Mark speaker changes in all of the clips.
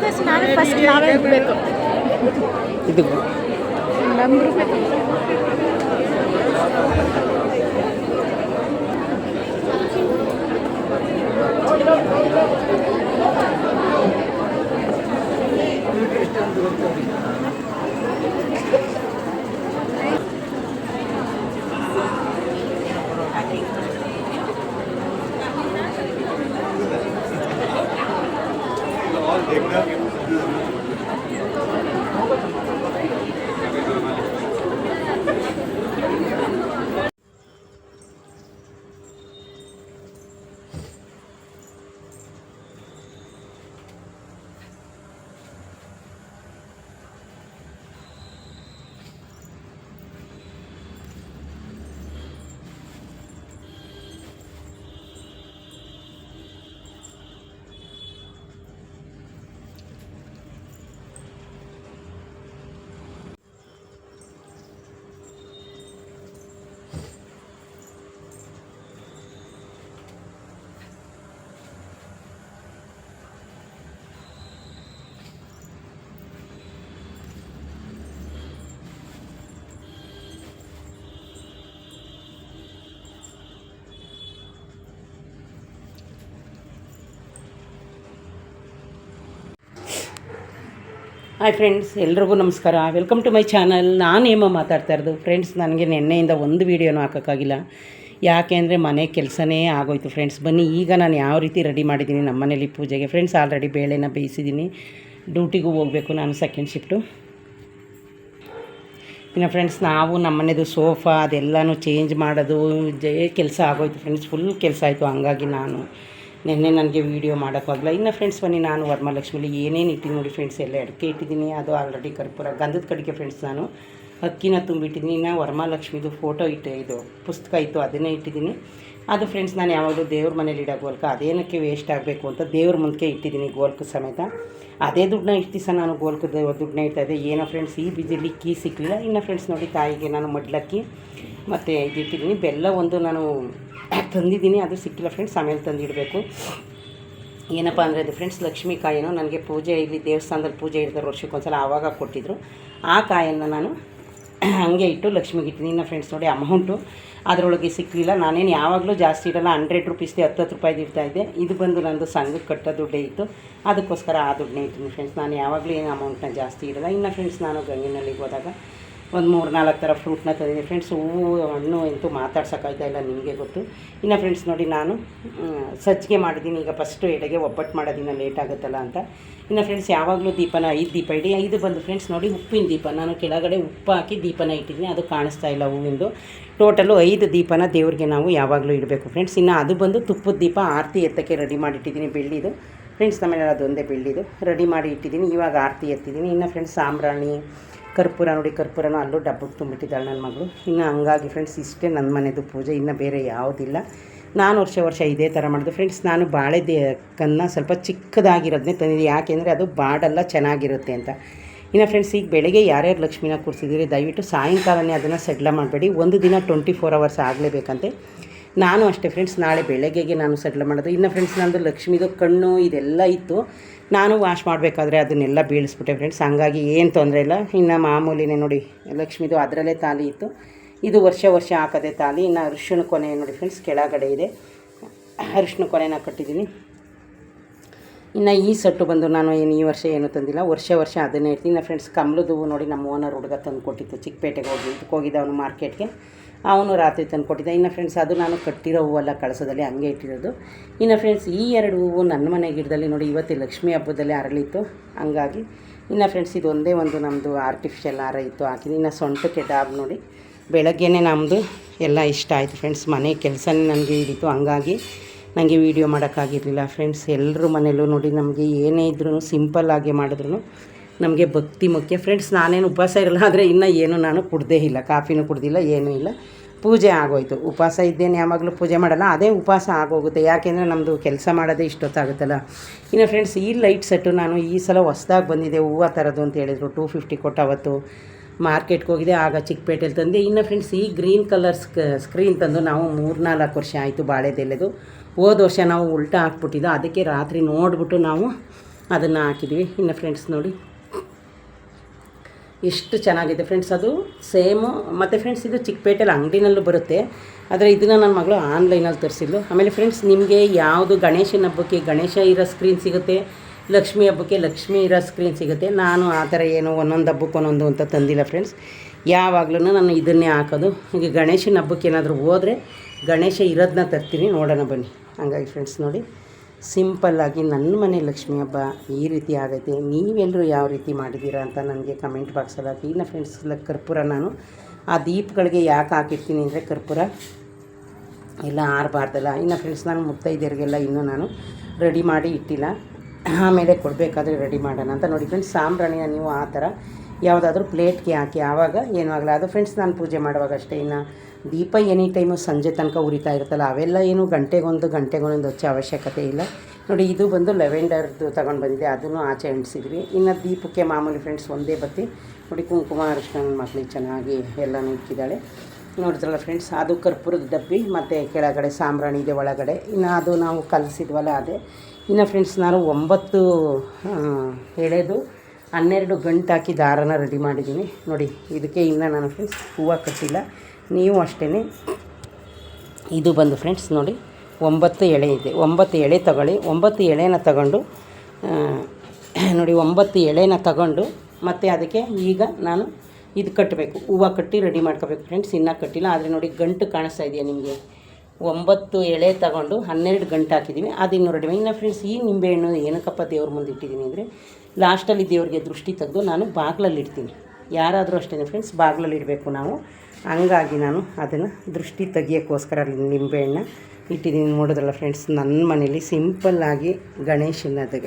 Speaker 1: ಬಿದ್ದಷ್ಟು ನಾವೇ ಫಸ್ಟ್ ನಾವೇ ಹೋಗ್ಬೇಕು
Speaker 2: ಇದು.
Speaker 1: ನಮ್ಮ देखना
Speaker 2: ಹಾಯ್ ಫ್ರೆಂಡ್ಸ್ ಎಲ್ರಿಗೂ ನಮಸ್ಕಾರ. ವೆಲ್ಕಮ್ ಟು ಮೈ ಚಾನಲ್ ನಾನು ಏಮ ಮಾತಾಡ್ತಾ ಇರೋದು. ಫ್ರೆಂಡ್ಸ್ ನನಗೆ ನಿನ್ನೆಯಿಂದ ಒಂದು ವೀಡಿಯೋನೂ ಹಾಕೋಕ್ಕಾಗಿಲ್ಲ. ಯಾಕೆ ಅಂದರೆ ಮನೆ ಕೆಲಸನೇ ಆಗೋಯ್ತು ಫ್ರೆಂಡ್ಸ್ ಬನ್ನಿ, ಈಗ ನಾನು ಯಾವ ರೀತಿ ರೆಡಿ ಮಾಡಿದ್ದೀನಿ ನಮ್ಮ ಮನೇಲಿ ಪೂಜೆಗೆ. ಫ್ರೆಂಡ್ಸ್ ಆಲ್ರೆಡಿ ಬೇಳೆನ ಬೇಯಿಸಿದ್ದೀನಿ. ಡ್ಯೂಟಿಗೂ ಹೋಗಬೇಕು ನಾನು ಸೆಕೆಂಡ್ ಶಿಫ್ಟು ಇನ್ನು ಫ್ರೆಂಡ್ಸ್ ನಾವು ನಮ್ಮ ಮನೆದು ಸೋಫಾ ಅದೆಲ್ಲನೂ ಚೇಂಜ್ ಮಾಡೋದು. ಜೇ ಕೆಲಸ ಆಗೋಯ್ತು ಫ್ರೆಂಡ್ಸ್ ಫುಲ್ ಕೆಲಸ ಆಯಿತು. ಹಂಗಾಗಿ ನಾನು ನಿನ್ನೆ ನನಗೆ ವೀಡಿಯೋ ಮಾಡೋಕ್ಕಾಗಲ್ಲ ಇನ್ನು ಫ್ರೆಂಡ್ಸ್ ಬನ್ನಿ ನಾನು ವರಮಹಾಲಕ್ಷ್ಮಿಲಿ ಏನೇನು ಇಟ್ಟಿದ್ದೀನಿ ನೋಡಿ ಫ್ರೆಂಡ್ಸ್ ಎಲ್ಲ ಅಡಿಕೆ ಇಟ್ಟಿದ್ದೀನಿ. ಅದು ಆಲ್ರೆಡಿ ಕರ್ಪೂರ ಗಂಧದ ಕಡಿಕೆ ಫ್ರೆಂಡ್ಸ್ ನಾನು. ಅಕ್ಕಿನ ತುಂಬಿಟ್ಟಿದ್ದೀನಿ. ಇನ್ನು ವರಮಹಾಲಕ್ಷ್ಮಿದು ಫೋಟೋ ಇಟ್ಟೆ, ಇದು ಪುಸ್ತಕ ಇತ್ತು, ಅದನ್ನೇ ಇಟ್ಟಿದ್ದೀನಿ. ಅದು ಫ್ರೆಂಡ್ಸ್ ನಾನು ಯಾವಾಗಲೂ ದೇವ್ರ ಮನೇಲಿ ಇಡೋ ಗೋಲ್ಕ. ಅದೇನಕ್ಕೆ ವೇಸ್ಟ್ ಆಗಬೇಕು ಅಂತ ದೇವ್ರ ಮುಂದಕ್ಕೆ ಇಟ್ಟಿದ್ದೀನಿ ಗೋಲ್ಕ ಸಮೇತ. ಅದೇ ದುಡ್ಡನ್ನ ಇಷ್ಟು ದಿವಸ ನಾನು ಗೋಲ್ಕ ದುಡ್ಡನ್ನ ಇಡ್ತಾ ಇದ್ದೆ. ಏನೋ ಫ್ರೆಂಡ್ಸ್ ಈ ಬಿಜಿಲಿ ಕೀ ಸಿಕ್ಕಲಿಲ್ಲ ಇನ್ನು ಫ್ರೆಂಡ್ಸ್ ನೋಡಿ ತಾಯಿಗೆ ನಾನು ಮಡ್ಲಕ್ಕಿ. ಮತ್ತು ಇದು ಇಟ್ಟಿದ್ದೀನಿ ಬೆಲ್ಲ ಒಂದು ನಾನು ತಂದಿದ್ದೀನಿ, ಅದು ಸಿಕ್ಕಿಲ್ಲ ಫ್ರೆಂಡ್ಸ್ ಆಮೇಲೆ ತಂದಿಡಬೇಕು. ಏನಪ್ಪ ಅಂದರೆ, ಅದು ಫ್ರೆಂಡ್ಸ್ ಲಕ್ಷ್ಮೀ ಕಾಯಿನೋ, ನನಗೆ ಪೂಜೆ, ಇಲ್ಲಿ ದೇವಸ್ಥಾನದಲ್ಲಿ ಪೂಜೆ ಇಡ್ತಾರೆ, ವರ್ಷಕ್ಕೊಂದ್ಸಲ ಆವಾಗ ಕೊಟ್ಟಿದ್ದರು ಆ ಕಾಯನ್ನು ನಾನು ಹಾಗೆ ಇಟ್ಟು, ಲಕ್ಷ್ಮಿಗೆ ಇಟ್ಟಿದ್ದೀನಿ. ಫ್ರೆಂಡ್ಸ್ ನೋಡಿ ಅಮೌಂಟು ಅದರೊಳಗೆ ಸಿಕ್ಕಲಿಲ್ಲ ನಾನೇನು ಯಾವಾಗಲೂ ಜಾಸ್ತಿ ಇಡಲ್ಲ ಹಂಡ್ರೆಡ್ ರುಪೀಸ್ದೇ ಹತ್ತು ಹತ್ತು ಇರ್ತಾ ಇದ್ದೆ. ಇದು ಬಂದು ನಂದು ಸಂಘಕ್ಕೆ ಕಟ್ಟೋ ದುಡ್ಡೇ ಇತ್ತು. ಅದಕ್ಕೋಸ್ಕರ ಆ ದುಡ್ಡನ್ನೇ ಇಟ್ಟಿದ್ದೀನಿ ಫ್ರೆಂಡ್ಸ್ ನಾನು ಯಾವಾಗಲೂ ಏನು ಅಮೌಂಟ್ನ ಜಾಸ್ತಿ ಇಡಲ್ಲ. ಇನ್ನು ಫ್ರೆಂಡ್ಸ್ ನಾನು ಗಂಗಿನಲ್ಲಿಗೆ ಹೋದಾಗ ಒಂದು ಮೂರು ನಾಲ್ಕು ಥರ ಫ್ರೂಟ್ನ ತಂದಿದ್ದೀನಿ. ಫ್ರೆಂಡ್ಸ್ ಹೂವು ಹಣ್ಣು ಅಂತೂ ಮಾತಾಡ್ಸೋಕ್ಕಾಯ್ತಾ ಇಲ್ಲ, ನಿಮಗೆ ಗೊತ್ತು. ಇನ್ನು ಫ್ರೆಂಡ್ಸ್ ನೋಡಿ ನಾನು ಸಜ್ಜಿಗೆ ಮಾಡಿದ್ದೀನಿ. ಈಗ ಫಸ್ಟು ಎಡೆಗೆ ಒಬ್ಬಟ್ಟು ಮಾಡೋದಿನ ಲೇಟ್ ಆಗುತ್ತಲ್ಲ ಅಂತ. ಇನ್ನು ಫ್ರೆಂಡ್ಸ್ ಯಾವಾಗಲೂ ದೀಪನ, ಐದು ದೀಪ ಇಡಿ, ಐದು ಬಂದು ಫ್ರೆಂಡ್ಸ್ ನೋಡಿ ಉಪ್ಪಿನ ದೀಪ. ನಾನು ಕೆಳಗಡೆ ಉಪ್ಪು ಹಾಕಿ ದೀಪನ ಇಟ್ಟಿದ್ದೀನಿ. ಅದು ಕಾಣಿಸ್ತಾ ಇಲ್ಲ ಹೂವಿಂದು. ಟೋಟಲು ಐದು ದೀಪನ ದೇವ್ರಿಗೆ ನಾವು ಯಾವಾಗಲೂ ಇಡಬೇಕು. ಫ್ರೆಂಡ್ಸ್ ಇನ್ನು ಅದು ಬಂದು ತುಪ್ಪದ ದೀಪ ಆರತಿ ಎತ್ತಕ್ಕೆ ರೆಡಿ ಮಾಡಿಟ್ಟಿದ್ದೀನಿ ಬೆಳ್ಳಿದು. ಫ್ರೆಂಡ್ಸ್ ನಮ್ಮ ಅದೊಂದೇ ಬೆಳ್ಳಿದು. ರೆಡಿ ಮಾಡಿ ಇಟ್ಟಿದ್ದೀನಿ. ಇವಾಗ ಆರತಿ ಎತ್ತಿದ್ದೀನಿ. ಇನ್ನು ಫ್ರೆಂಡ್ಸ್ ಸಾಂಬ್ರಾಣಿ ಕರ್ಪೂರ ನೋಡಿ, ಕರ್ಪೂರನೂ ಅಲ್ಲೂ ಡಬ್ಬಕ್ಕೆ ತುಂಬಿಟ್ಟಿದ್ದಾಳೆ ನನ್ನ ಮಗಳು. ಇನ್ನು ಹಂಗಾಗಿ ಫ್ರೆಂಡ್ಸ್ ಇಷ್ಟೇ ನನ್ನ ಮನೆಯದು ಪೂಜೆ, ಇನ್ನು ಬೇರೆ ಯಾವುದಿಲ್ಲ. ನಾನು ವರ್ಷ ವರ್ಷ ಇದೇ ಥರ ಮಾಡಿದೆ ಫ್ರೆಂಡ್ಸ್ ನಾನು ಬಾಳೆ ದೇ ಕನ್ನ ಸ್ವಲ್ಪ ಚಿಕ್ಕದಾಗಿರೋದನ್ನೇ ತಂದಿದ್ದೆ ಯಾಕೆಂದರೆ ಅದು ಬಾಡಲ್ಲ ಚೆನ್ನಾಗಿರುತ್ತೆ ಅಂತ. ಇನ್ನು ಫ್ರೆಂಡ್ಸ್ ಈಗ ಬೆಳಗ್ಗೆ ಯಾರ್ಯಾರು ಲಕ್ಷ್ಮೀನ ಕೂರಿಸಿದ್ದೀರಿ, ದಯವಿಟ್ಟು ಸಾಯಂಕಾಲನೇ ಅದನ್ನು ಸೆಡ್ಲ ಮಾಡಬೇಡಿ. ಒಂದು ದಿನ ಟ್ವೆಂಟಿ ಫೋರ್ ಅವರ್ಸ್ ಆಗಲೇಬೇಕಂತೆ. ನಾನು ಅಷ್ಟೇ ಫ್ರೆಂಡ್ಸ್ ನಾಳೆ ಬೆಳಗ್ಗೆಗೆ ನಾನು ಸೆಟ್ಲ್ ಮಾಡೋದು. ಇನ್ನು ಫ್ರೆಂಡ್ಸ್ ನಂದು ಲಕ್ಷ್ಮಿದು ಕಣ್ಣು ಇದೆಲ್ಲ ಇತ್ತು. ನಾನು ವಾಶ್ ಮಾಡಬೇಕಾದ್ರೆ ಅದನ್ನೆಲ್ಲ ಬೀಳಿಸ್ಬಿಟ್ಟೆ ಫ್ರೆಂಡ್ಸ್ ಹಂಗಾಗಿ ಏನು ತೊಂದರೆ ಇಲ್ಲ. ಇನ್ನು ಮಾಮೂಲಿನೇ ನೋಡಿ, ಲಕ್ಷ್ಮಿದು ಅದರಲ್ಲೇ ತಾಲಿ ಇತ್ತು. ಇದು ವರ್ಷ ವರ್ಷ ಹಾಕೋದೆ ತಾಲಿ. ಇನ್ನು ಅರಿಶಿನ ಕೊನೆ ನೋಡಿ ಫ್ರೆಂಡ್ಸ್ ಕೆಳಗಡೆ ಇದೆ. ಅರಿಶಿಣ ಕೊನೆನ ಕಟ್ಟಿದ್ದೀನಿ. ಇನ್ನು ಈ ಸಟ್ಟು ಬಂದು ನಾನು ಏನು ಈ ವರ್ಷ ಏನು ತಂದಿಲ್ಲ. ವರ್ಷ ವರ್ಷ ಅದನ್ನೇ ಇರ್ತೀನಿ ಇನ್ನು ಫ್ರೆಂಡ್ಸ್ ಕಮಲದ ಹೂವು ನೋಡಿ ನಮ್ಮ ಓನರ್ ಹುಡುಗ ತಂದು ಕೊಟ್ಟಿತ್ತು ಚಿಕ್ಕಪೇಟೆಗೆ ಹೋಗಿ ಹೋಗಿದ್ದ ಅವನು ಮಾರ್ಕೆಟ್ಗೆ ಅವನು ರಾತ್ರಿ ತಂದು ಕೊಟ್ಟಿದ್ದ. ಇನ್ನು ಫ್ರೆಂಡ್ಸ್ ಅದು ನಾನು ಕಟ್ಟಿರೋ ಹೂವೆಲ್ಲ ಕಳಸದಲ್ಲಿ ಹಂಗೆ ಇಟ್ಟಿರೋದು. ಇನ್ನು ಫ್ರೆಂಡ್ಸ್ ಈ ಎರಡು ಹೂವು ನನ್ನ ಮನೆ ಗಿಡದಲ್ಲಿ ನೋಡಿ ಇವತ್ತು ಲಕ್ಷ್ಮೀ ಹಬ್ಬದಲ್ಲಿ ಅರಳಿತ್ತು. ಹಂಗಾಗಿ ಇನ್ನು ಫ್ರೆಂಡ್ಸ್ ಇದು ಒಂದೇ ಒಂದು ನಮ್ಮದು ಆರ್ಟಿಫಿಷಿಯಲ್ ಹಾರ ಇತ್ತು ಹಾಕಿದ್ದು. ಇನ್ನು ಸೊಂಟಕ್ಕೆ ಡಾಬ್ ನೋಡಿ ಬೆಳಗ್ಗೆನೇ ನಮ್ಮದು ಎಲ್ಲ ಇಷ್ಟ ಆಯಿತು ಫ್ರೆಂಡ್ಸ್ ಮನೆ ಕೆಲಸನೇ ನನಗೆ ಹಿಡಿತು. ಹಂಗಾಗಿ ನನಗೆ ವೀಡಿಯೋ ಮಾಡೋಕ್ಕಾಗಿರಲಿಲ್ಲ. ಫ್ರೆಂಡ್ಸ್ ಎಲ್ಲರೂ ಮನೆಯಲ್ಲೂ ನೋಡಿ ನಮಗೆ ಏನೇ ಇದ್ರೂ ಸಿಂಪಲ್ಲಾಗಿ ಮಾಡಿದ್ರು ನಮಗೆ ಭಕ್ತಿ ಮುಖ್ಯ. ಫ್ರೆಂಡ್ಸ್ ನಾನೇನು ಉಪವಾಸ ಇರಲ್ಲ, ಆದರೆ ಇನ್ನೂ ಏನು ನಾನು ಕುಡ್ದೇ ಇಲ್ಲ. ಕಾಫಿನೂ ಕುಡ್ದಿಲ್ಲ, ಏನೂ ಇಲ್ಲ. ಪೂಜೆ ಆಗೋಯ್ತು. ಉಪವಾಸ ಇದ್ದೇನೆ, ಯಾವಾಗಲೂ ಪೂಜೆ ಮಾಡಲ್ಲ. ಅದೇ ಉಪವಾಸ ಆಗೋಗುತ್ತೆ. ಯಾಕೆಂದರೆ ನಮ್ಮದು ಕೆಲಸ ಮಾಡೋದೇ ಇಷ್ಟೊತ್ತಾಗುತ್ತಲ್ಲ. ಇನ್ನು ಫ್ರೆಂಡ್ಸ್ ಈ ಲೈಟ್ ಸೆಟ್ಟು ನಾನು ಈ ಸಲ ಹೊಸ್ದಾಗಿ ಬಂದಿದೆ, ಹೂವು ಥರದ್ದು ಅಂತ ಹೇಳಿದರು. ಟೂ ಫಿಫ್ಟಿ ಕೊಟ್ಟು ಅವತ್ತು ಮಾರ್ಕೆಟ್ಗೆ ಹೋಗಿದೆ ಆಗ ಚಿಕ್ಕಪೇಟೆಯಲ್ಲಿ ತಂದೆ. ಇನ್ನು ಫ್ರೆಂಡ್ಸ್ ಈ ಗ್ರೀನ್ ಕಲರ್ ಸ್ಕ್ ಸ್ಕ್ರೀನ್ ತಂದು ನಾವು ಮೂರ್ನಾಲ್ಕು ವರ್ಷ ಆಯಿತು ಬಾಳೆದೆಲೆದು. ಹೋದ ವರ್ಷ ನಾವು ಉಲ್ಟಾ ಹಾಕ್ಬಿಟ್ಟಿದ್ದು, ಅದಕ್ಕೆ ರಾತ್ರಿ ನೋಡಿಬಿಟ್ಟು ನಾವು ಅದನ್ನು ಹಾಕಿದ್ವಿ. ಇನ್ನು ಫ್ರೆಂಡ್ಸ್ ನೋಡಿ. ಎಷ್ಟು ಚೆನ್ನಾಗಿದೆ ಫ್ರೆಂಡ್ಸ್ ಅದು ಸೇಮು ಮತ್ತು ಫ್ರೆಂಡ್ಸ್ ಇದು ಚಿಕ್ಕಪೇಟೆಲಿ ಅಂಗಡಿನಲ್ಲೂ ಬರುತ್ತೆ. ಆದರೆ ಇದನ್ನು ನನ್ನ ಮಗಳು ಆನ್ಲೈನಲ್ಲಿ ತರಿಸಿದ್ಲು. ಆಮೇಲೆ ಫ್ರೆಂಡ್ಸ್ ನಿಮಗೆ ಯಾವುದು ಗಣೇಶನ ಹಬ್ಬಕ್ಕೆ ಗಣೇಶ ಇರೋ ಸ್ಕ್ರೀನ್ ಸಿಗುತ್ತೆ, ಲಕ್ಷ್ಮಿ ಹಬ್ಬಕ್ಕೆ ಲಕ್ಷ್ಮಿ ಇರೋ ಸ್ಕ್ರೀನ್ ಸಿಗುತ್ತೆ. ನಾನು ಆ ಥರ ಏನು ಒಂದೊಂದು ಹಬ್ಬಕ್ಕೆ ಒಂದೊಂದು ಅಂತ ತಂದಿಲ್ಲ ಫ್ರೆಂಡ್ಸ್ ಯಾವಾಗಲೂ ನಾನು ಇದನ್ನೇ ಹಾಕೋದು. ಈಗ ಗಣೇಶನ ಹಬ್ಬಕ್ಕೆ ಏನಾದರೂ ಹೋದರೆ ಗಣೇಶ ಇರೋದನ್ನ ತರ್ತೀನಿ. ನೋಡೋಣ ಬನ್ನಿ. ಹಂಗಾಗಿ ಫ್ರೆಂಡ್ಸ್ ನೋಡಿ ಸಿಂಪಲ್ಲಾಗಿ ನನ್ನ ಮನೆ ಲಕ್ಷ್ಮಿ ಹಬ್ಬ ಈ ರೀತಿ ಆಗೈತೆ. ನೀವೆಲ್ಲರೂ ಯಾವ ರೀತಿ ಮಾಡಿದ್ದೀರಾ ಅಂತ ನನಗೆ ಕಮೆಂಟ್ ಬಾಕ್ಸಲ್ಲಿ ಹಾಕಿ. ಇನ್ನು ಫ್ರೆಂಡ್ಸ್ ಕರ್ಪೂರ ನಾನು, ಆ ದೀಪಗಳಿಗೆ ಯಾಕೆ ಹಾಕಿರ್ತೀನಿ ಅಂದರೆ ಕರ್ಪೂರ ಎಲ್ಲ ಆರಬಾರ್ದಲ್ಲ. ಇನ್ನು ಫ್ರೆಂಡ್ಸ್ ನಾನು ಮುತ್ತೈದೆಯರಿಗೆಲ್ಲ ಇನ್ನೂ ನಾನು ರೆಡಿ ಮಾಡಿ ಇಟ್ಟಿಲ್ಲ. ಆಮೇಲೆ ಕೊಡಬೇಕಾದ್ರೆ ರೆಡಿ ಮಾಡೋಣ ಅಂತ ನೋಡಿ ಫ್ರೆಂಡ್ಸ್ ಸಾಂಬ್ರಾಣಿನ ನೀವು ಆ ಥರ ಯಾವುದಾದ್ರೂ ಪ್ಲೇಟ್ಗೆ ಹಾಕಿ, ಆವಾಗ ಏನೂ ಆಗಲ್ಲ. ಅದು ಫ್ರೆಂಡ್ಸ್ ನಾನು ಪೂಜೆ ಮಾಡುವಾಗ ಅಷ್ಟೇ. ಇನ್ನು ದೀಪ ಎನಿ ಟೈಮು ಸಂಜೆ ತನಕ ಉರಿತಾ ಇರುತ್ತಲ್ಲ, ಅವೆಲ್ಲ ಏನು ಗಂಟೆಗೊಂದು ಗಂಟೆಗೊಂದು ಹಚ್ಚೋ ಅವಶ್ಯಕತೆ ಇಲ್ಲ. ನೋಡಿ, ಇದು ಬಂದು ಲೆವೆಂಡರ್ದು ತಗೊಂಡು ಬಂದಿದೆ. ಅದನ್ನು ಆಚೆ ಅಂಟಿಸಿದ್ವಿ. ಇನ್ನು ದೀಪಕ್ಕೆ ಮಾಮೂಲಿ ಫ್ರೆಂಡ್ಸ್ ಒಂದೇ ಬತ್ತಿ. ನೋಡಿ ಕುಂಕುಮ ಅರಿಶಿನ ಮಕ್ಳಿಗೆ ಚೆನ್ನಾಗಿ ಎಲ್ಲನೂ ಇಕ್ಕಿದ್ದಾಳೆ. ನೋಡಿದ್ರಲ್ಲ ಫ್ರೆಂಡ್ಸ್ ಅದು ಕರ್ಪೂರದ ಡಬ್ಬಿ, ಮತ್ತು ಕೆಳಗಡೆ ಸಾಂಬ್ರಾಣಿ ಇದೆ, ಒಳಗಡೆ. ಇನ್ನು ಅದು ನಾವು ಕಲಿಸಿದ್ವಲ್ಲ ಅದೇ. ಇನ್ನು ಫ್ರೆಂಡ್ಸ್ ನಾನು ಒಂಬತ್ತು ಎಳೆದು ಹನ್ನೆರಡು ಗಂಟು ಹಾಕಿ ದಾರನ ರೆಡಿ ಮಾಡಿದ್ದೀನಿ ನೋಡಿ, ಇದಕ್ಕೆ ಇನ್ನು ನಾನು ಫ್ರೆಂಡ್ಸ್ ಹೂವು ಕಟ್ಟಿಲ್ಲ. ನೀವು ಅಷ್ಟೇ ಇದು ಬಂದು ಫ್ರೆಂಡ್ಸ್ ನೋಡಿ, ಒಂಬತ್ತು ಎಳೆ ಇದೆ. ಒಂಬತ್ತು ಎಳೆ ತಗೊಳ್ಳಿ. ಒಂಬತ್ತು ಎಳೆನ ತಗೊಂಡು ನೋಡಿ, ಒಂಬತ್ತು ಎಳೆನ ತಗೊಂಡು ಮತ್ತು ಅದಕ್ಕೆ ಈಗ ನಾನು ಇದು ಕಟ್ಟಬೇಕು. ಹೂವು ಕಟ್ಟಿ ರೆಡಿ ಮಾಡ್ಕೋಬೇಕು ಫ್ರೆಂಡ್ಸ್ ಇನ್ನೂ ಕಟ್ಟಿಲ್ಲ. ಆದರೆ ನೋಡಿ, ಗಂಟು ಕಾಣಿಸ್ತಾ ಇದೆಯಾ ನಿಮಗೆ? ಒಂಬತ್ತು ಎಳೆ ತಗೊಂಡು ಹನ್ನೆರಡು ಗಂಟು ಹಾಕಿದ್ದೀವಿ ಅದು ಇನ್ನೂ ರೆಡಿ ಇನ್ನು ಫ್ರೆಂಡ್ಸ್ ಈ ನಿಂಬೆಹಣ್ಣು ಏನಕ್ಕಪ್ಪ ದೇವ್ರ ಮುಂದೆ ಇಟ್ಟಿದ್ದೀನಿ ಅಂದರೆ ಲಾಸ್ಟಲ್ಲಿ ದೇವ್ರಿಗೆ ದೃಷ್ಟಿ ತೆಗೆದು ನಾನು ಬಾಗ್ಲಲ್ಲಿ ಇಡ್ತೀನಿ ಯಾರಾದರೂ ಅಷ್ಟೇ ಫ್ರೆಂಡ್ಸ್ ಬಾಗ್ಲಲ್ಲಿ ಇಡಬೇಕು ನಾವು. ಹಂಗಾಗಿ ನಾನು ಅದನ್ನು ದೃಷ್ಟಿ ತೆಗಿಯೋಕ್ಕೋಸ್ಕರ ಅಲ್ಲಿ ನಿಂಬೆಹಣ್ಣ ಇಟ್ಟಿದ್ದೀನಿ. ನೋಡೋದಲ್ಲ ಫ್ರೆಂಡ್ಸ್ ನನ್ನ ಮನೇಲಿ ಸಿಂಪಲ್ಲಾಗಿ ಗಣೇಶನ ಅದಗ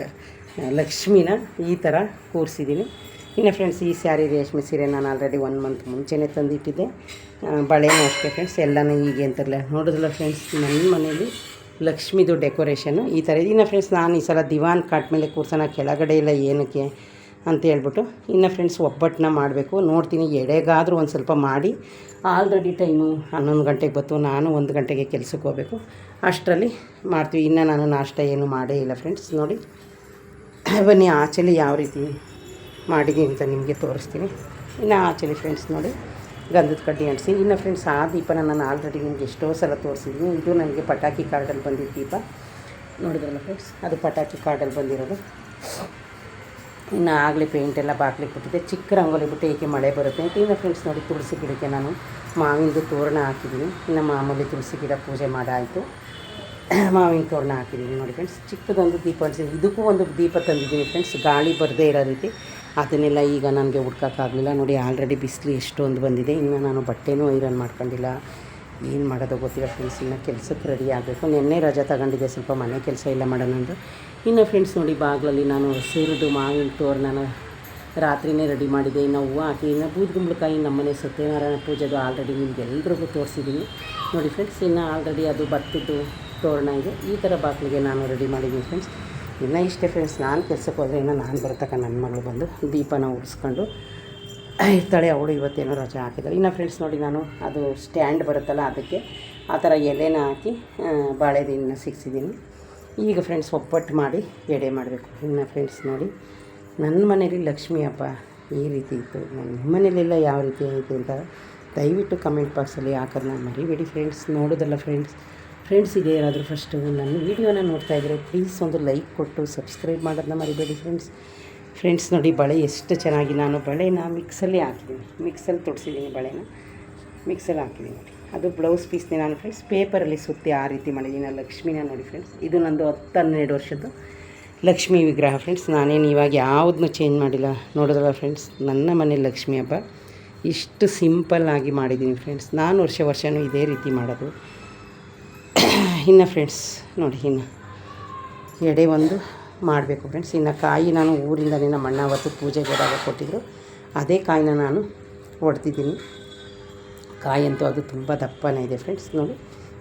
Speaker 2: ಲಕ್ಷ್ಮಿನ ಈ ಥರ ಕೂರಿಸಿದ್ದೀನಿ. ಇನ್ನು ಫ್ರೆಂಡ್ಸ್ ಈ ಸ್ಯಾರಿ ರೇಷ್ಮೆ ಸೀರೆ ನಾನು ಆಲ್ರೆಡಿ ಒನ್ ಮಂತ್ ಮುಂಚೆನೇ ತಂದಿಟ್ಟಿದ್ದೆ. ಬಳೆನೂ ಅಷ್ಟೇ ಫ್ರೆಂಡ್ಸ್ ಎಲ್ಲನೂ ಹೀಗೆ ಅಂತಾರಲ್ಲ. ನೋಡಿದ್ರಲ್ಲ ಫ್ರೆಂಡ್ಸ್ ನನ್ನ ಮನೇಲಿ ಲಕ್ಷ್ಮಿದು ಡೆಕೋರೇಷನು. ಈ ಥರ ಇನ್ನು ಫ್ರೆಂಡ್ಸ್ ನಾನು ಈ ಸಲ ದಿವಾನ್ ಕಾಟ್ ಮೇಲೆ ಕೂರ್ಸೋಣ. ಕೆಳಗಡೆ ಇಲ್ಲ ಏನಕ್ಕೆ ಅಂತ ಹೇಳ್ಬಿಟ್ಟು ಇನ್ನು ಫ್ರೆಂಡ್ಸ್ ಒಬ್ಬಟ್ಟನ್ನ ಮಾಡಬೇಕು. ನೋಡ್ತೀನಿ. ಎಡೆಗಾದರೂ ಒಂದು ಸ್ವಲ್ಪ ಮಾಡಿ. ಆಲ್ರೆಡಿ ಟೈಮು ಹನ್ನೊಂದು ಗಂಟೆಗೆ ಬತ್ತು ನಾನು ಒಂದು ಗಂಟೆಗೆ ಕೆಲಸಕ್ಕೆ ಹೋಗಬೇಕು. ಅಷ್ಟರಲ್ಲಿ ಮಾಡ್ತೀವಿ. ಇನ್ನು ನಾನು ನಾಷ್ಟ ಏನು ಮಾಡೇ ಇಲ್ಲ ಫ್ರೆಂಡ್ಸ್ ನೋಡಿ. ಬನ್ನಿ, ಆಚೆಲಿ ಯಾವ ರೀತಿ ಮಾಡಿದ್ದೀನಿ ಅಂತ ನಿಮಗೆ ತೋರಿಸ್ತೀನಿ. ಇನ್ನು ಆಚೆಲಿ ಫ್ರೆಂಡ್ಸ್ ನೋಡಿ. ಗಂಧದ ಕಡ್ಡಿ ಅಂಟಿಸಿ. ಇನ್ನು ಫ್ರೆಂಡ್ಸ್ ಆ ದೀಪನ ನಾನು ಆಲ್ರೆಡಿ ನಿಮಗೆ ಎಷ್ಟೋ ಸಲ ತೋರಿಸಿದ್ದೀನಿ ಇದು ನನಗೆ ಪಟಾಕಿ ಕಾರ್ಡಲ್ಲಿ ಬಂದಿದ್ದ ದೀಪ. ನೋಡಿದ್ರಲ್ಲ ಫ್ರೆಂಡ್ಸ್ ಅದು ಪಟಾಕಿ ಕಾರ್ಡಲ್ಲಿ ಬಂದಿರೋದು. ಇನ್ನು ಆಗಲೇ ಪೇಂಟ್ ಎಲ್ಲ ಬಾಕ್ಲಿಕ್ಕೆ ಬಿಟ್ಟಿದೆ ಚಿಕ್ಕ ರಂಗೋಲಿ ಬಿಟ್ಟು ಏಕೆ ಮಳೆ ಬರುತ್ತೆ? ಇನ್ನು ಫ್ರೆಂಡ್ಸ್ ನೋಡಿ ತುಳಸಿ ಗಿಡಕ್ಕೆ ನಾನು ಮಾವಿನದು ತೋರಣ ಹಾಕಿದ್ದೀನಿ ಇನ್ನು ಮಾಮೂಲಿ ತುಳಸಿ ಗಿಡ ಪೂಜೆ ಮಾಡಾಯಿತು. ಮಾವಿನ ತೋರಣ ಹಾಕಿದ್ದೀನಿ ನೋಡಿ ಫ್ರೆಂಡ್ಸ್ ಚಿಕ್ಕದೊಂದು ದೀಪ ಹಚ್ಚಿದ್ದೀನಿ ಇದಕ್ಕೂ ಒಂದು ದೀಪ ತಂದಿದ್ದೀನಿ ಫ್ರೆಂಡ್ಸ್ ಗಾಳಿ ಬರದೇ ಇರೋ ರೀತಿ. ಅದನ್ನೆಲ್ಲ ಈಗ ನನಗೆ ಹುಡ್ಕೋಕ್ಕಾಗಲಿಲ್ಲ. ನೋಡಿ ಆಲ್ರೆಡಿ ಬಿಸಿಲು ಎಷ್ಟೊಂದು ಬಂದಿದೆ. ಇನ್ನು ನಾನು ಬಟ್ಟೆನೂ ಐರನ್ ಮಾಡ್ಕೊಂಡಿಲ್ಲ. ಏನು ಮಾಡೋದು ಗೊತ್ತಿಲ್ಲ ಫ್ರೆಂಡ್ಸ್ ಇನ್ನು ಕೆಲಸಕ್ಕೆ ರೆಡಿ ಆಗಬೇಕು. ನಿನ್ನೆ ರಜೆ ತಗೊಂಡಿದ್ದೆ. ಸ್ವಲ್ಪ ಮನೆ ಕೆಲಸ ಎಲ್ಲ ಮಾಡೋಣ ಅಂತ. ಇನ್ನು ಫ್ರೆಂಡ್ಸ್ ನೋಡಿ, ಬಾಗಿಲಲ್ಲಿ ನಾನು ಹಸಿರುದು ಮಾವಿನ ತೋರಣನ ರಾತ್ರಿನೇ ರೆಡಿ ಮಾಡಿದೆ. ಇನ್ನು ಹೂವು ಹಾಕಿ, ಇನ್ನು ಬೂದ್ಗುಂಬಳಕಾಯಿ ನಮ್ಮನೆ ಸತ್ಯನಾರಾಯಣ ಪೂಜೆದು ಆಲ್ರೆಡಿ ನಿಮ್ಗೆ ಎಲ್ರಿಗೂ ತೋರಿಸಿದ್ದೀನಿ ನೋಡಿ ಫ್ರೆಂಡ್ಸ್ ಇನ್ನು ಆಲ್ರೆಡಿ ಅದು ಭತ್ತದ್ದು ತೋರಣ ಇದೆ. ಈ ಥರ ಬಾಗಿಲಿಗೆ ನಾನು ರೆಡಿ ಮಾಡಿದ್ದೀನಿ ಫ್ರೆಂಡ್ಸ್ ಇನ್ನು ಇಷ್ಟೇ ಫ್ರೆಂಡ್ಸ್ ನಾನು ಕೆಲಸಕ್ಕೆ ಹೋದರೆ ಇನ್ನು ನಾನು ಬರ್ತಕ್ಕ ನನ್ನ ಮಗಳು ಬಂದು ದೀಪನ ಉರಿಸ್ಕೊಂಡು ಇರ್ತಾಳೆ, ಅವಳು ಇವತ್ತೇನೋ ರಜೆ ಹಾಕಿದ್ದಾಳೆ ಇನ್ನು ಫ್ರೆಂಡ್ಸ್ ನೋಡಿ ನಾನು, ಅದು ಸ್ಟ್ಯಾಂಡ್ ಬರುತ್ತಲ್ಲ ಅದಕ್ಕೆ ಆ ಥರ ಎಲೆನ ಹಾಕಿ ಬಾಳೆದಿನ ಸಿಕ್ಸಿದ್ದೀನಿ ಈಗ ಫ್ರೆಂಡ್ಸ್ ಒಬ್ಬಟ್ಟು ಮಾಡಿ ಎಡೆ ಮಾಡಬೇಕು. ಇನ್ನು ಫ್ರೆಂಡ್ಸ್ ನೋಡಿ ನನ್ನ ಮನೇಲಿ ಲಕ್ಷ್ಮಿ ಹಬ್ಬ ಈ ರೀತಿ ಇತ್ತು. ನನ್ನ ಮನೇಲೆಲ್ಲ ಯಾವ ರೀತಿ ಆಯಿತು ಅಂತ ದಯವಿಟ್ಟು ಕಮೆಂಟ್ ಬಾಕ್ಸಲ್ಲಿ ಹಾಕೋದನ್ನ ಮರಿಬೇಡಿ ಫ್ರೆಂಡ್ಸ್ ನೋಡೋದಲ್ಲ ಫ್ರೆಂಡ್ಸ್ ಫ್ರೆಂಡ್ಸ್ ಇದೆ ಏನಾದರೂ ಫಸ್ಟು ನನ್ನ ವೀಡಿಯೋನ ನೋಡ್ತಾ ಇದ್ದರೆ ಪ್ಲೀಸ್ ಒಂದು ಲೈಕ್ ಕೊಟ್ಟು ಸಬ್ಸ್ಕ್ರೈಬ್ ಮಾಡೋದನ್ನ ಮರಿಬೇಡಿ ಫ್ರೆಂಡ್ಸ್ ಫ್ರೆಂಡ್ಸ್ ನೋಡಿ, ಬಳೆ ಎಷ್ಟು ಚೆನ್ನಾಗಿ ನಾನು ಬಳೆನ ಮಿಕ್ಸಲ್ಲಿ ಹಾಕಿದ್ದೀನಿ. ಮಿಕ್ಸಲ್ಲಿ ತೊಡ್ಸಿದ್ದೀನಿ ಬಳೆನ. ಮಿಕ್ಸಲ್ಲಿ ಹಾಕಿದ್ದೀನಿ ನೋಡಿ. ಅದು ಬ್ಲೌಸ್ ಪೀಸ್ನೇ ನಾನು ಫ್ರೆಂಡ್ಸ್ ಪೇಪರಲ್ಲಿ ಸುತ್ತಿ ಆ ರೀತಿ ಮಾಡಿದ್ದೀನಿ. ನಾನು ಲಕ್ಷ್ಮೀನ ನೋಡಿ ಫ್ರೆಂಡ್ಸ್ ಇದು ನಂದು ಹತ್ತು ಹನ್ನೆರಡು ವರ್ಷದ್ದು ಲಕ್ಷ್ಮಿ ವಿಗ್ರಹ ಫ್ರೆಂಡ್ಸ್ ನಾನೇನು ಇವಾಗ ಯಾವುದನ್ನು ಚೇಂಜ್ ಮಾಡಿಲ್ಲ. ನೋಡಿದ್ರಲ್ಲ ಫ್ರೆಂಡ್ಸ್ ನನ್ನ ಮನೆ ಲಕ್ಷ್ಮಿ ಹಬ್ಬ. ಇಷ್ಟು ಸಿಂಪಲ್ ಆಗಿ ಮಾಡಿದ್ದೀನಿ ಫ್ರೆಂಡ್ಸ್ ನಾನು ವರ್ಷ ವರ್ಷವೂ ಇದೇ ರೀತಿ ಮಾಡೋದು. ಇನ್ನು ಫ್ರೆಂಡ್ಸ್ ನೋಡಿ ಇನ್ನು ಎಡೆ ಒಂದು ಮಾಡಬೇಕು ಫ್ರೆಂಡ್ಸ್ ಇನ್ನು ಕಾಯಿ ನಾನು ಊರಿಂದಲೇ ನಮ್ಮ ಅಣ್ಣ ಅವತ್ತು ಪೂಜೆಗೆ ಹೋದಾಗ ಕೊಟ್ಟಿದ್ದರು ಅದೇ ಕಾಯಿನ ನಾನು ಹೊಡ್ತಿದ್ದೀನಿ ಅಂತೂ ಅದು ತುಂಬ ದಪ್ಪನೇ ಇದೆ ಫ್ರೆಂಡ್ಸ್ ನೋಡಿ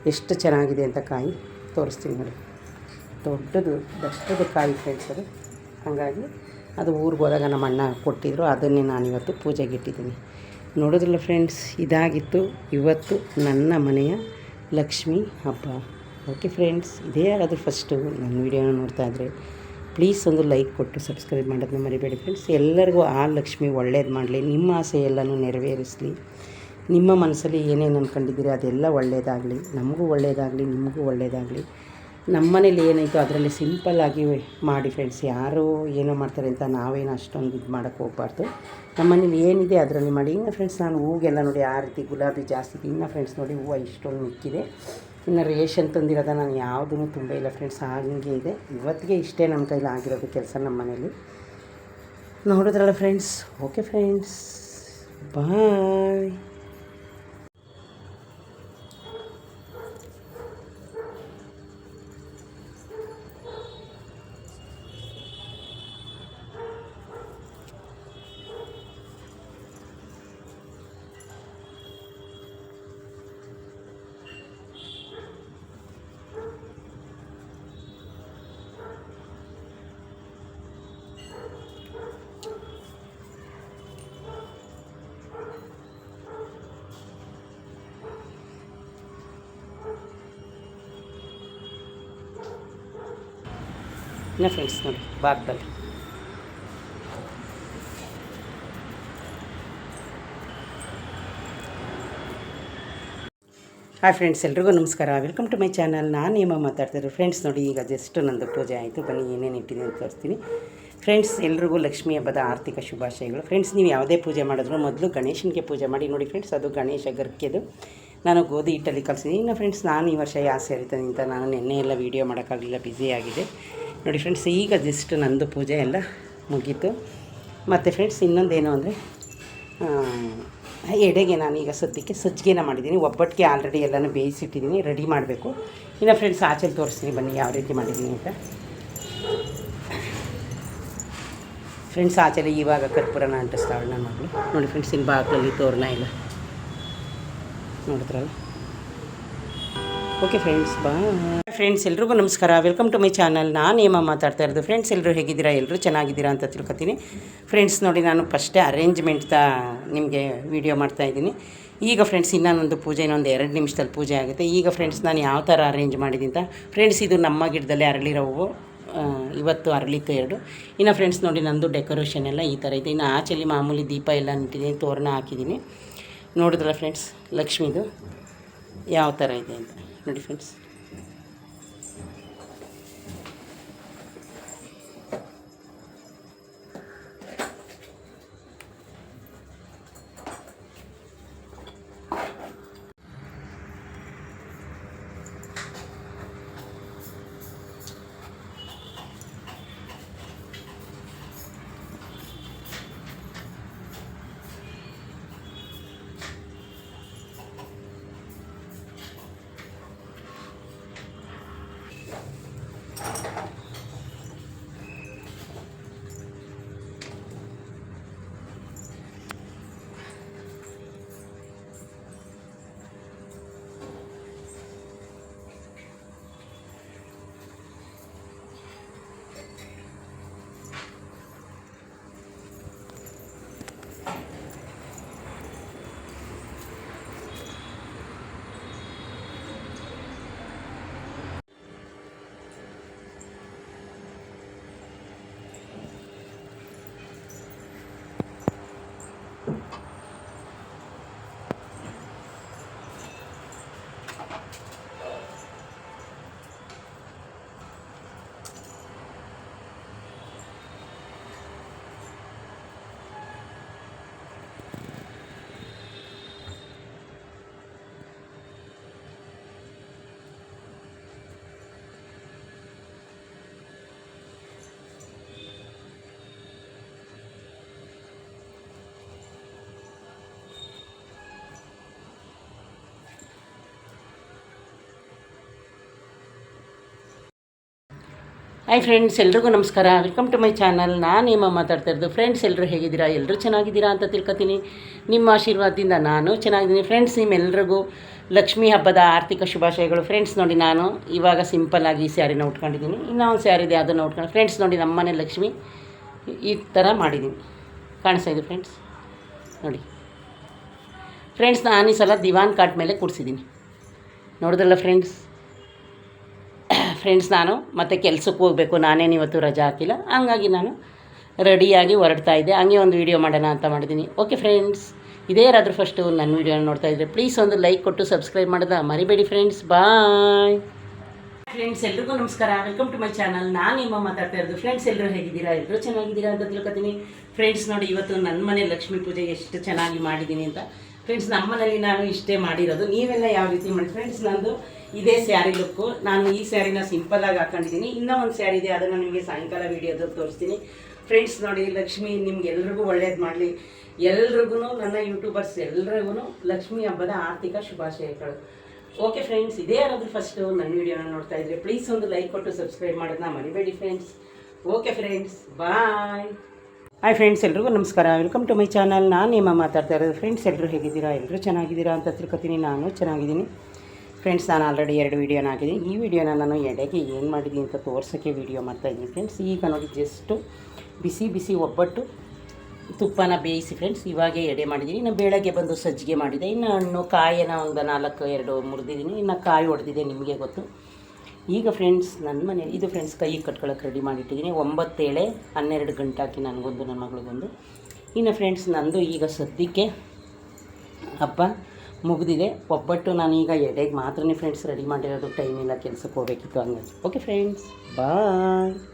Speaker 2: ಎಷ್ಟು ಚೆನ್ನಾಗಿದೆ ಅಂತ ಕಾಯಿ ತೋರಿಸ್ತೀನಿ ನೋಡಿ. ದೊಡ್ಡದು ದಷ್ಟದ ಕಾಯಿ ಫ್ರೆಂಡ್ಸ್ ಅದು. ಹಾಗಾಗಿ ಅದು ಊರಿಗೆ ಹೋದಾಗ ನಮ್ಮ ಅಣ್ಣ ಕೊಟ್ಟಿದ್ದರು ಅದನ್ನೇ ನಾನಿವತ್ತು ಪೂಜೆಗೆ ಇಟ್ಟಿದ್ದೀನಿ. ನೋಡೋದಿಲ್ಲ ಫ್ರೆಂಡ್ಸ್ ಇದಾಗಿತ್ತು ಇವತ್ತು ನನ್ನ ಮನೆಯ ಲಕ್ಷ್ಮಿ ಹಬ್ಬ. ಓಕೆ ಫ್ರೆಂಡ್ಸ್ ಇದೇ ಯಾರಾದರೂ ಫಸ್ಟು ನನ್ನ ವೀಡಿಯೋನ ನೋಡ್ತಾ ಇದ್ದರೆ ಪ್ಲೀಸ್ ಒಂದು ಲೈಕ್ ಕೊಟ್ಟು ಸಬ್ಸ್ಕ್ರೈಬ್ ಮಾಡೋದನ್ನ ಮರಿಬೇಡಿ ಫ್ರೆಂಡ್ಸ್ ಎಲ್ಲರಿಗೂ ಆ ಲಕ್ಷ್ಮಿ ಒಳ್ಳೇದು ಮಾಡಲಿ, ನಿಮ್ಮ ಆಸೆ ಎಲ್ಲನೂ ನೆರವೇರಿಸಲಿ. ನಿಮ್ಮ ಮನಸ್ಸಲ್ಲಿ ಏನೇನು ಅಂದ್ಕೊಂಡಿದ್ದೀರಿ ಅದೆಲ್ಲ ಒಳ್ಳೆಯದಾಗಲಿ ನಮಗೂ ಒಳ್ಳೆಯದಾಗಲಿ ನಿಮಗೂ ಒಳ್ಳೆಯದಾಗಲಿ ನಮ್ಮನೇಲಿ ಏನಾಯಿತು ಅದರಲ್ಲಿ ಸಿಂಪಲ್ಲಾಗಿ ಮಾಡಿ ಫ್ರೆಂಡ್ಸ್ ಯಾರು ಏನೋ ಮಾಡ್ತಾರೆ ಅಂತ ನಾವೇನು ಅಷ್ಟೊಂದು ಇದು ಮಾಡೋಕ್ಕೆ ಹೋಗ್ಬಾರ್ದು. ನಮ್ಮನೇಲಿ ಏನಿದೆ ಅದರಲ್ಲಿ ಮಾಡಿ. ಇನ್ನು ಫ್ರೆಂಡ್ಸ್ ನಾನು ಹೂಗೆಲ್ಲ ನೋಡಿ ಆ ರೀತಿ ಗುಲಾಬಿ ಜಾಸ್ತಿ ಇನ್ನು ಫ್ರೆಂಡ್ಸ್ ನೋಡಿ ಹೂವು ಇಷ್ಟೊಂದು ಮಿಕ್ಕಿದೆ ಇನ್ನು ರೇಷನ್ ತಂದಿರೋದ ನಾನು ಯಾವುದೂ ತುಂಬ ಇಲ್ಲ ಫ್ರೆಂಡ್ಸ್ ಹಾಗೆ ಇದೆ. ಇವತ್ತಿಗೆ ಇಷ್ಟೇ ನಮ್ಮ ಕೈಲಿ ಆಗಿರೋದು ಕೆಲಸ ನಮ್ಮ ಮನೇಲಿ. ನೋಡಿದ್ರಲ್ಲ ಫ್ರೆಂಡ್ಸ್ ಓಕೆ ಫ್ರೆಂಡ್ಸ್ ಬಾಯ್ ಇನ್ನು ಫ್ರೆಂಡ್ಸ್ ನೋಡಿ, ಭಾಗದಲ್ಲಿ. ಹಾಯ್ ಫ್ರೆಂಡ್ಸ್ ಎಲ್ರಿಗೂ ನಮಸ್ಕಾರ. ವೆಲ್ಕಮ್ ಟು ಮೈ ಚಾನಲ್ ನಾನು ನಿಮ್ಮ ಮಾತಾಡ್ತಿದ್ರು ಫ್ರೆಂಡ್ಸ್ ನೋಡಿ, ಈಗ ಜಸ್ಟ್ ನಂದು ಪೂಜೆ ಆಯಿತು. ಬನ್ನಿ, ಏನೇನು ಇಟ್ಟಿದ್ದೀನಿ ಅಂತ ತೋರಿಸ್ತೀನಿ. ಫ್ರೆಂಡ್ಸ್ ಎಲ್ರಿಗೂ ಲಕ್ಷ್ಮಿ ಹಬ್ಬದ ಆರ್ಥಿಕ ಶುಭಾಶಯಗಳು. ಫ್ರೆಂಡ್ಸ್ ನೀವು ಯಾವುದೇ ಪೂಜೆ ಮಾಡಿದ್ರು ಮೊದಲು ಗಣೇಶನಿಗೆ ಪೂಜೆ ಮಾಡಿ ನೋಡಿ ಫ್ರೆಂಡ್ಸ್ ಅದು ಗಣೇಶ ಗರ್ಕೆದು ನಾನು ಗೋಧಿ ಹಿಟ್ಟಲ್ಲಿ ಕಲಿಸಿದ್ದೀನಿ. ಇನ್ನು ಫ್ರೆಂಡ್ಸ್ ನಾನು ಈ ವರ್ಷ ಯಾವ ಸೇರಿತೀನಿ ಅಂತ ನಾನು ನಿನ್ನೆ ಎಲ್ಲ ವೀಡಿಯೋ ಮಾಡೋಕ್ಕಾಗಲಿಲ್ಲ ಬ್ಯುಸಿ ಆಗಿದೆ. ನೋಡಿ ಫ್ರೆಂಡ್ಸ್ ಈಗ ಜಸ್ಟ್ ನಂದು ಪೂಜೆ ಎಲ್ಲ ಮುಗೀತು. ಮತ್ತು ಫ್ರೆಂಡ್ಸ್ ಇನ್ನೊಂದೇನು ಅಂದರೆ ಎಡೆಗೆ ನಾನು ಈಗ ಸದ್ಯಕ್ಕೆ ಸಜ್ಜಿಗೆನ ಮಾಡಿದ್ದೀನಿ. ಒಬ್ಬಟ್ಟಿಗೆ ಆಲ್ರೆಡಿ ಎಲ್ಲನೂ ಬೇಯಿಸಿಟ್ಟಿದ್ದೀನಿ ರೆಡಿ ಮಾಡಬೇಕು. ಇನ್ನು ಫ್ರೆಂಡ್ಸ್ ಆಚೆಲಿ ತೋರಿಸ್ತೀನಿ ಬನ್ನಿ ಯಾವ ರೀತಿ ಮಾಡಿದ್ದೀನಿ ಅಂತ. ಫ್ರೆಂಡ್ಸ್ ಆಚೆಲಿ ಇವಾಗ ಕರ್ಪೂರನ ಅಂಟಿಸ್ತಾವಳು ನನ್ನ ಮಗಳು ನೋಡಿ ಫ್ರೆಂಡ್ಸ್ ಇನ್ನು ಬಾಗಿಲಲ್ಲಿ ತೋರಣ ಇಲ್ಲ ನೋಡಿದ್ರಲ್ಲ? ಓಕೆ ಫ್ರೆಂಡ್ಸ್ ಬಾ ಫ್ರೆಂಡ್ಸ್, ಎಲ್ರಿಗೂ ನಮಸ್ಕಾರ. Welcome to my channel. ನಾನು ಏಮ ಮಾತಾಡ್ತಾ ಇರೋದು. ಫ್ರೆಂಡ್ಸ್, ಎಲ್ಲರೂ ಹೇಗಿದ್ದೀರಾ? ಎಲ್ಲರೂ ಚೆನ್ನಾಗಿದ್ದೀರಾ ಅಂತ ತಿಳ್ಕೊತೀನಿ. ಫ್ರೆಂಡ್ಸ್, ನೋಡಿ, ನಾನು ಫಸ್ಟೇ ಅರೇಂಜ್ಮೆಂಟ್ ತ ನಿಮಗೆ ವಿಡಿಯೋ ಮಾಡ್ತಾಯಿದ್ದೀನಿ ಈಗ ಫ್ರೆಂಡ್ಸ್, ಇನ್ನೊಂದು ಪೂಜೆ, ಇನ್ನೊಂದು ಎರಡು ನಿಮಿಷದಲ್ಲಿ ಪೂಜೆ ಆಗುತ್ತೆ. ಈಗ ಫ್ರೆಂಡ್ಸ್, ನಾನು ಯಾವ ಥರ ಅರೇಂಜ್ ಮಾಡಿದ್ದೀನಿ ಅಂತ. ಫ್ರೆಂಡ್ಸ್, ಇದು ನಮ್ಮ ಗಿಡದಲ್ಲೇ ಅರಳಿರೋವು ಇವತ್ತು ಅರಳಿತ್ತು ಎರಡು. ಇನ್ನು ಫ್ರೆಂಡ್ಸ್, ನೋಡಿ, ನಂದು ಡೆಕೋರೇಷನ್ ಎಲ್ಲ ಈ ಥರ ಇದೆ. ಇನ್ನು ಆಚೆಲಿ ಮಾಮೂಲಿ ದೀಪ ಎಲ್ಲ ನಿಂತಿದ್ದೀನಿ ತೋರಣ ಹಾಕಿದ್ದೀನಿ. ನೋಡಿದ್ರಲ್ಲ ಫ್ರೆಂಡ್ಸ್, ಲಕ್ಷ್ಮಿದು. ಯಾವ ಥರ ಇದೆ ಅಂತ. ನೋಡಿ ಫ್ರೆಂಡ್ಸ್ ಹಾಯ್ ಫ್ರೆಂಡ್ಸ್ ಎಲ್ರಿಗೂ ನಮಸ್ಕಾರ. ವೆಲ್ಕಮ್ ಟು ಮೈ ಚಾನಲ್ ನಾನು ನಿಮ್ಮ ಮಾತಾಡ್ತಾ ಇರೋದು ಫ್ರೆಂಡ್ಸ್ ಎಲ್ಲರೂ ಹೇಗಿದ್ದೀರಾ? ಎಲ್ಲರೂ ಚೆನ್ನಾಗಿದ್ದೀರಾ ಅಂತ ತಿಳ್ಕೊತೀನಿ. ನಿಮ್ಮ ಆಶೀರ್ವಾದದಿಂದ ನಾನು ಚೆನ್ನಾಗಿದ್ದೀನಿ. ಫ್ರೆಂಡ್ಸ್ ನಿಮ್ಮೆಲ್ಲರಿಗೂ ಲಕ್ಷ್ಮೀ ಹಬ್ಬದ ಆರ್ಥಿಕ ಶುಭಾಶಯಗಳು. ಫ್ರೆಂಡ್ಸ್ ನೋಡಿ ನಾನು ಇವಾಗ ಸಿಂಪಲ್ಲಾಗಿ ಈ ಸ್ಯಾರಿನ ಉಟ್ಕೊಂಡಿದ್ದೀನಿ. ಇನ್ನೊಂದು ಸ್ಯಾರಿ ಇದೆ, ಅದನ್ನು ಉಟ್ಕೊಂಡು ಫ್ರೆಂಡ್ಸ್ ನೋಡಿ ನಮ್ಮನೆ ಲಕ್ಷ್ಮಿ ಈ ಥರ ಮಾಡಿದ್ದೀನಿ. ಕಾಣಿಸ್ತಾ ಇದೆ ಫ್ರೆಂಡ್ಸ್ ನೋಡಿ. ಫ್ರೆಂಡ್ಸ್ ನಾನು ಈ ಸಲ ದಿವಾನ್ ಕಾಟ್ ಮೇಲೆ ಕೂಡಿಸಿದ್ದೀನಿ. ನೋಡಿದ್ರಲ್ಲ ಫ್ರೆಂಡ್ಸ್ ಫ್ರೆಂಡ್ಸ್ ನಾನು, ಮತ್ತು ಕೆಲ್ಸಕ್ಕೆ ಹೋಗಬೇಕು, ನಾನೇನು ಇವತ್ತು ರಜಾ ಹಾಕಿಲ್ಲ. ಹಂಗಾಗಿ ನಾನು ರೆಡಿಯಾಗಿ ಹೊರಡ್ತಾ ಇದ್ದೆ. ಹಂಗೆ ಒಂದು ವೀಡಿಯೋ ಮಾಡೋಣ ಅಂತ ಮಾಡಿದ್ದೀನಿ ಓಕೆ ಫ್ರೆಂಡ್ಸ್ ಇದೇ ಯಾರಾದರೂ ಫಸ್ಟು ನನ್ನ ವೀಡಿಯೋನ ನೋಡ್ತಾ ಇದ್ದರೆ ಪ್ಲೀಸ್ ಒಂದು ಲೈಕ್ ಕೊಟ್ಟು ಸಬ್ಸ್ಕ್ರೈಬ್ ಮಾಡೋದ ಮರಿಬೇಡಿ ಫ್ರೆಂಡ್ಸ್ ಬಾಯ್ ಫ್ರೆಂಡ್ಸ್ ಎಲ್ರಿಗೂ ನಮಸ್ಕಾರ. ವೆಲ್ಕಮ್ ಟು ಮೈ ಚಾನಲ್ ನಾನು ನಿಮ್ಮ ಮಾತಾಡ್ತಾ ಇರೋದು. ಫ್ರೆಂಡ್ಸ್ ಎಲ್ಲರೂ ಹೇಗಿದ್ದೀರಾ? ಎಲ್ಲರೂ ಚೆನ್ನಾಗಿದ್ದೀರಾ ಅಂತ ತಿಳ್ಕೊತೀನಿ. ಫ್ರೆಂಡ್ಸ್ ನೋಡಿ, ಇವತ್ತು ನನ್ನ ಮನೆ ಲಕ್ಷ್ಮೀ ಪೂಜೆ ಎಷ್ಟು ಚೆನ್ನಾಗಿ ಮಾಡಿದ್ದೀನಿ ಅಂತ. ಫ್ರೆಂಡ್ಸ್ ನಮ್ಮ ಮನೇಲಿ ನಾನು ಇಷ್ಟೇ ಮಾಡಿರೋದು. ನೀವೆಲ್ಲ ಯಾವ ರೀತಿ ಮಾಡಿ ಫ್ರೆಂಡ್ಸ್ ನಂದು ಇದೇ ಸ್ಯಾರಿ ಲುಕ್ಕು ನಾನು ಈ ಸ್ಯಾರಿನ ಸಿಂಪಲಾಗಿ ಹಾಕೊಂಡಿದ್ದೀನಿ. ಇನ್ನೂ ಒಂದು ಸ್ಯಾರಿ ಇದೆ. ಅದನ್ನು ನಿಮಗೆ ಸಾಯಂಕಾಲ ವೀಡಿಯೋದಲ್ಲಿ ತೋರಿಸ್ತೀನಿ. ಫ್ರೆಂಡ್ಸ್ ನೋಡಿ, ಲಕ್ಷ್ಮಿ ನಿಮ್ಗೆ ಎಲ್ರಿಗೂ ಒಳ್ಳೇದು ಮಾಡಲಿ. ಎಲ್ರಿಗೂ ನನ್ನ ಯೂಟ್ಯೂಬರ್ಸ್ ಎಲ್ರಿಗೂ ಲಕ್ಷ್ಮಿ ಹಬ್ಬದ ಆರ್ಥಿಕ ಶುಭಾಶಯಗಳು. ಓಕೆ ಫ್ರೆಂಡ್ಸ್ ಇದೇ ಯಾರಾದರೂ ಫಸ್ಟು ನನ್ನ ವೀಡಿಯೋನ ನೋಡ್ತಾ ಇದ್ರೆ ಪ್ಲೀಸ್ ಒಂದು ಲೈಕ್ ಕೊಟ್ಟು ಸಬ್ಸ್ಕ್ರೈಬ್ ಮಾಡೋದನ್ನ ಮರಿಬೇಡಿ friends okay friends bye hi friends ಎಲ್ರಿಗೂ ನಮಸ್ಕಾರ. ವೆಲ್ಕಮ್ ಟು ಮೈ ಚಾನಲ್ ನಾನು ನಿಮ್ಮ ಮಾತಾಡ್ತಾ ಇರೋದು ಫ್ರೆಂಡ್ಸ್ ಎಲ್ಲರೂ ಹೇಗಿದ್ದೀರಾ? ಎಲ್ಲರೂ ಚೆನ್ನಾಗಿದ್ದೀರಾ ಅಂತ ತಿಳ್ಕೊತೀನಿ. ನಾನು ಚೆನ್ನಾಗಿದ್ದೀನಿ. ಫ್ರೆಂಡ್ಸ್ ನಾನು ಆಲ್ರೆಡಿ ಎರಡು ವೀಡಿಯೋನ ಹಾಕಿದ್ದೀನಿ. ಈ ವಿಡಿಯೋನ ನಾನು ಎಡೆಗೆ ಏನು ಮಾಡಿದ್ದೀನಿ ಅಂತ ತೋರ್ಸೋಕ್ಕೆ ವೀಡಿಯೋ ಮಾಡ್ತಾಯಿದ್ದೀನಿ ಫ್ರೆಂಡ್ಸ್ ಈಗ ನೋಡಿ ಜಸ್ಟು ಬಿಸಿ ಬಿಸಿ ಒಬ್ಬಟ್ಟು ತುಪ್ಪನ ಬೇಯಿಸಿ ಫ್ರೆಂಡ್ಸ್ ಇವಾಗೆ ಎಡೆ ಮಾಡಿದ್ದೀನಿ. ಇನ್ನು ಬೆಳಗ್ಗೆ ಬಂದು ಸಜ್ಜಿಗೆ ಮಾಡಿದೆ. ಇನ್ನು ಹಣ್ಣು ಕಾಯನ್ನು ಒಂದು ನಾಲ್ಕು, ಎರಡು ಮುರಿದಿದ್ದೀನಿ. ಇನ್ನು ಕಾಯಿ ಹೊಡೆದಿದೆ ನಿಮಗೆ ಗೊತ್ತು. ಈಗ ಫ್ರೆಂಡ್ಸ್ ನನ್ನ ಮನೆ ಇದು ಫ್ರೆಂಡ್ಸ್ ಕೈ ಕಟ್ಕೊಳ್ಳೋಕೆ ರೆಡಿ ಮಾಡಿಟ್ಟಿದ್ದೀನಿ ಒಂಬತ್ತೇಳೆ ಹನ್ನೆರಡು ಗಂಟೆ ಹಾಕಿ ನನಗೊಂದು ನನ್ನ ಮಗಳಿಗೊಂದು. ಇನ್ನು ಫ್ರೆಂಡ್ಸ್ ನಂದು ಈಗ ಸದ್ಯಕ್ಕೆ ಹಬ್ಬ ಮುಗಿದಿದೆ. ಒಬ್ಬಟ್ಟು ನಾನೀಗ ಎಡೆಗೆ ಮಾತ್ರನೇ ಫ್ರೆಂಡ್ಸ್ ರೆಡಿ ಮಾಡಿರೋದು. ಟೈಮ್ ಇಲ್ಲ ಕೆಲಸಕ್ಕೆ ಹೋಗ್ಬೇಕಿತ್ತು ಹಂಗಾಗಿ. ಓಕೆ ಫ್ರೆಂಡ್ಸ್ ಬಾಯ್